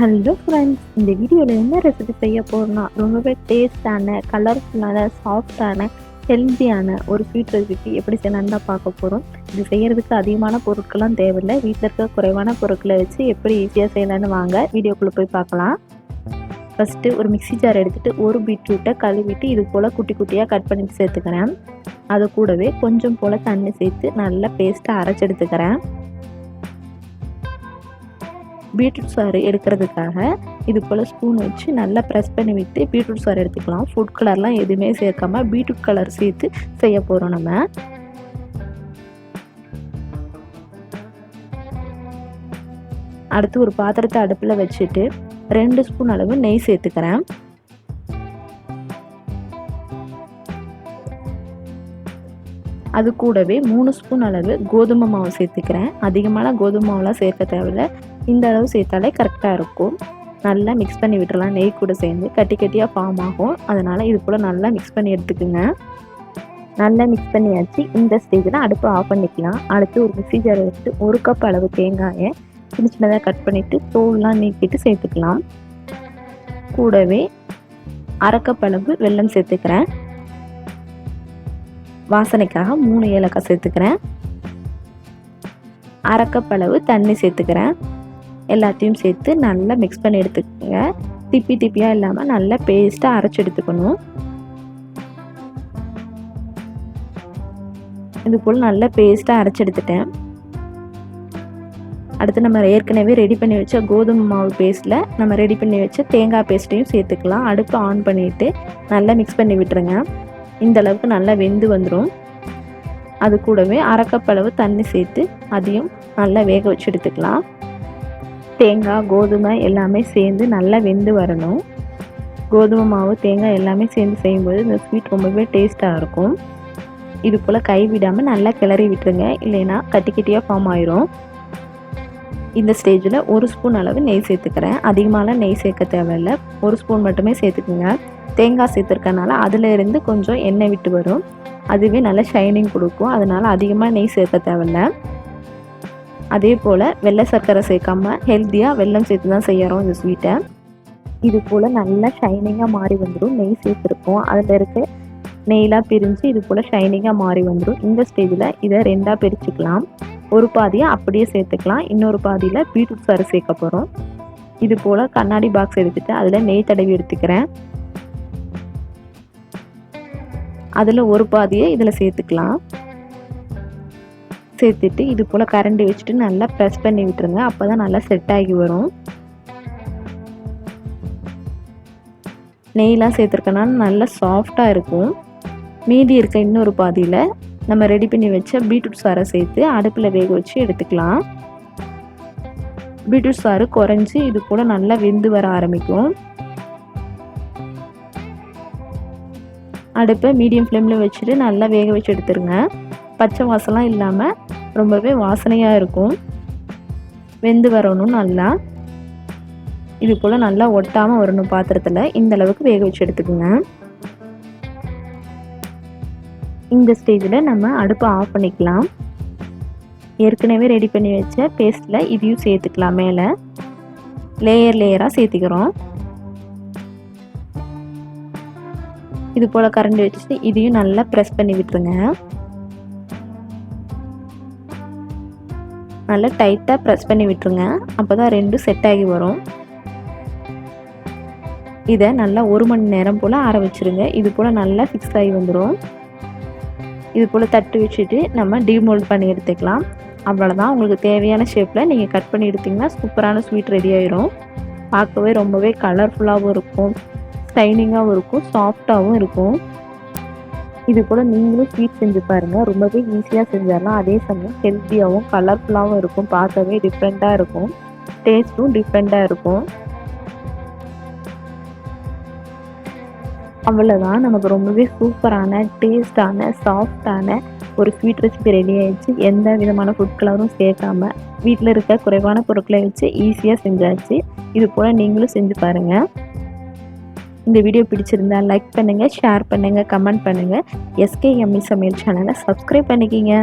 Hello friends இந்த வீடியோவில் என்ன ரெசிபி செய்ய போகிறோம்னா ரொம்பவே டேஸ்டான கலர்ஃபுல்லான சாஃப்டான ஹெல்த்தியான ஒரு ஸ்வீட் ரெசிபி எப்படி செய்யலான்னு தான் பார்க்க போகிறோம் இது செய்கிறதுக்கு அதிகமான பொருட்கள்லாம் தேவையில்லை. வீட்டில் இருக்க குறைவான பொருட்களை வச்சு எப்படி ஈஸியாக செய்யலான்னு வாங்க. வீடியோக்குள்ளே போய் பார்க்கலாம். ஃபஸ்ட்டு ஒரு மிக்ஸி ஜார் எடுத்துகிட்டு ஒரு பீட்ரூட்டை கழுவிட்டு இது போல் குட்டி குட்டியாக கட் பண்ணிட்டு சேர்த்துக்கிறேன். அது கூடவே கொஞ்சம் போல் தண்ணி சேர்த்து நல்லா பேஸ்ட்டாக அரைச்சி எடுத்துக்கிறேன். பீட்ரூட் சாறு எடுக்கிறதுக்காக இது போல் ஸ்பூன் வச்சு நல்லா ப்ரெஸ் பண்ணி விட்டு பீட்ரூட் சாறு எடுத்துக்கலாம். ஃபுட் கலர்லாம் எதுவுமே சேர்க்காம பீட்ரூட் கலர் சேர்த்து செய்ய போகிறோம் நம்ம. அடுத்து ஒரு பாத்திரத்தை அடுப்பில் வச்சுட்டு ரெண்டு ஸ்பூன் அளவு நெய் சேர்த்துக்கிறேன். அது கூடவே மூணு ஸ்பூன் அளவு கோதுமை மாவு சேர்த்துக்கிறேன். அதிகமான கோதுமை மாவுலாம் சேர்க்க தேவையில்ல. இந்த அளவு சேர்த்தாலே கரெக்டாக இருக்கும். நல்லா மிக்ஸ் பண்ணி விட்டுறலாம். நெய் கூட சேர்ந்து கட்டி கட்டியாக ஃபார்ம் ஆகும். அதனால் இது போல் நல்லா மிக்ஸ் பண்ணி எடுத்துக்கோங்க. நல்லா மிக்ஸ் பண்ணியாச்சு. இந்த ஸ்டேஜில் அடுப்பு ஆஃப் பண்ணிக்கலாம். அடுத்து ஒரு மிக்ஸி ஜாரை எடுத்து ஒரு கப் அளவு தேங்காயை சின்ன சின்னதாக கட் பண்ணிவிட்டு தோல்லாம் நீக்கிட்டு சேர்த்துக்கலாம். கூடவே அரை கப் அளவு வெல்லம் சேர்த்துக்கிறேன். வாசனைக்காக மூணு ஏலக்காய் சேர்த்துக்கிறேன். அரை கப் அளவு தண்ணி சேர்த்துக்கிறேன். எல்லாத்தையும் சேர்த்து நல்லா மிக்ஸ் பண்ணி எடுத்துக்கோங்க. திப்பி திப்பியாக இல்லாமல் நல்லா பேஸ்ட்டாக அரைச்சி எடுத்துக்கணும். இது போல் நல்லா பேஸ்ட்டாக அரைச்சி எடுத்துட்டேன். அடுத்து நம்ம ஏற்கனவே ரெடி பண்ணி வச்ச கோதுமை மாவு பேஸ்ட்டில் நம்ம ரெடி பண்ணி வச்ச தேங்காய் பேஸ்ட்டையும் சேர்த்துக்கலாம். அடுப்பு ஆன் பண்ணிவிட்டு நல்லா மிக்ஸ் பண்ணி விட்டுருங்க. இந்த அளவுக்கு நல்லா வெந்து வந்துடும் அது கூடவே அரைக்கப்பளவு தண்ணி சேர்த்து அதையும் நல்லா வேக வச்சு எடுத்துக்கலாம். தேங்காய் கோதுமை எல்லாமே சேர்ந்து நல்லா வெந்து வரணும். கோதுமை மாவு தேங்காய் எல்லாமே சேர்ந்து செய்யும்போது இந்த ஸ்வீட் ரொம்பவே டேஸ்ட்டாக இருக்கும். இது போல் கை விடாமல் நல்லா கிளறி விட்டுருங்க. இல்லைன்னா கட்டி கட்டியாக ஃபார்ம் ஆயிரும். இந்த ஸ்டேஜில் ஒரு ஸ்பூன் அளவு நெய் சேர்த்துக்கிறேன். அதிகமாகலாம் நெய் சேர்க்க தேவையில்லை. ஒரு ஸ்பூன் மட்டுமே சேர்த்துக்குங்க. தேங்காய் சேர்த்துருக்கனால அதிலிருந்து கொஞ்சம் எண்ணெய் விட்டு வரும். அதுவே நல்ல ஷைனிங் கொடுக்கும். அதனால் அதிகமாக நெய் சேர்க்க தேவையில்ல. அதே போல் வெள்ளை சர்க்கரை சேர்க்காம ஹெல்த்தியாக வெல்லம் சேர்த்து தான் செய்யறோம் இந்த ஸ்வீட்டை இது போல் நல்லா ஷைனிங்காக மாறி வந்துடும் நெய் சேர்த்துருக்கோம் அதில் இருக்க நெய்லாம் பிரிஞ்சு இது போல் ஷைனிங்காக மாறி வந்துடும் இந்த ஸ்டேஜில் இதை ரெண்டாக பிரிச்சுக்கலாம். ஒரு பாதியை அப்படியே சேர்த்துக்கலாம். இன்னொரு பாதியில் பீட்ரூட் சாறு சேர்க்க போகிறோம் இது போல் கண்ணாடி பாக்ஸ் எடுத்துகிட்டு அதில் நெய் தடவி எடுத்துக்கிறேன். அதில் ஒரு பாதியை இதில் சேர்த்துக்கலாம். சேர்த்துட்டு இது போல் கரண்டி வச்சுட்டு நல்லா ப்ரெஸ் பண்ணி விட்டுருங்க. அப்போ தான் நல்லா செட் ஆகி வரும். நெய்லாம் சேர்த்துருக்கனால நல்லா சாஃப்டாக இருக்கும். மீதி இருக்க இன்னொரு பாதியில் நம்ம ரெடி பண்ணி வச்ச பீட்ரூட் சாரை சேர்த்து அடுப்பில் வேக வச்சு எடுத்துக்கலாம். பீட்ரூட் சாறு குறைஞ்சி இது போல் நல்லா வெந்து வர ஆரம்பிக்கும். அடுப்பை மீடியம் ஃப்ளேமில் வச்சுட்டு நல்லா வேக வச்சு எடுத்துருங்க. பச்சை வாசலாம் இல்லாமல் ரொம்பவே வாசனையாக இருக்கும். வெந்து வரணும் நல்லா. இது போல் நல்லா ஒட்டாமல் வரணும் பாத்திரத்தில். இந்த அளவுக்கு வேக வச்சு எடுத்துக்கோங்க. இந்த ஸ்டேஜில் நம்ம அடுப்பை ஆஃப் பண்ணிக்கலாம். ஏற்கனவே ரெடி பண்ணி வச்ச பேஸ்ட்டில் இதையும் சேர்த்துக்கலாம் மேலே. லேயர் லேயராக சேர்த்துக்கிறோம். இது போல் கரண்டி வச்சுட்டு இதையும் நல்லா ப்ரெஸ் பண்ணி விட்டுருங்க. நல்லா டைட்டாக ப்ரெஸ் பண்ணி விட்டுருங்க. அப்போ தான் ரெண்டும் செட் ஆகி வரும். இதை நல்லா ஒரு மணி நேரம் போல் ஆற வச்சுருங்க. இது போல் நல்லா ஃபிக்ஸ் ஆகி வந்துடும் இது போல் தட்டு வச்சுட்டு நம்ம டீமோல்ட் பண்ணி எடுத்துக்கலாம். அவ்வளோதான் உங்களுக்கு தேவையான ஷேப்பில் நீங்கள் கட் பண்ணி எடுத்திங்கன்னா சூப்பரான ஸ்வீட் ரெடி ஆயிரும். பார்க்கவே ரொம்பவே கலர்ஃபுல்லாகவும் இருக்கும். ஷைனிங்காகவும் இருக்கும். சாஃப்டாகவும் இருக்கும். இது போல் நீங்களும் ஸ்வீட் செஞ்சு பாருங்கள் ரொம்பவே ஈஸியாக செஞ்சிடலாம். அதே சமயம் ஹெல்த்தியாகவும் கலர்ஃபுல்லாகவும் இருக்கும். பார்க்கவே டிஃப்ரெண்ட்டாக இருக்கும். டேஸ்ட்டும் டிஃப்ரெண்ட்டாக இருக்கும். அவ்வளோதான் நமக்கு ரொம்பவே சூப்பரான டேஸ்டான சாஃப்டான ஒரு ஸ்வீட் ரெசிபி ரெடி ஆயிடுச்சு. எந்த விதமான ஃபுட் கலரும் சேர்க்காம வீட்டில் இருக்க குறைவான பொருட்களை வச்சு ஈஸியாக செஞ்சாச்சு. இது போல் நீங்களும் செஞ்சு பாருங்கள் இந்த வீடியோ பிடிச்சிருந்தா லைக் பண்ணுங்கள் ஷேர் பண்ணுங்கள் கமெண்ட் பண்ணுங்கள் எஸ்கேஎம்இ சமையல் சேனலை சப்ஸ்கிரைப் பண்ணிக்கிங்க.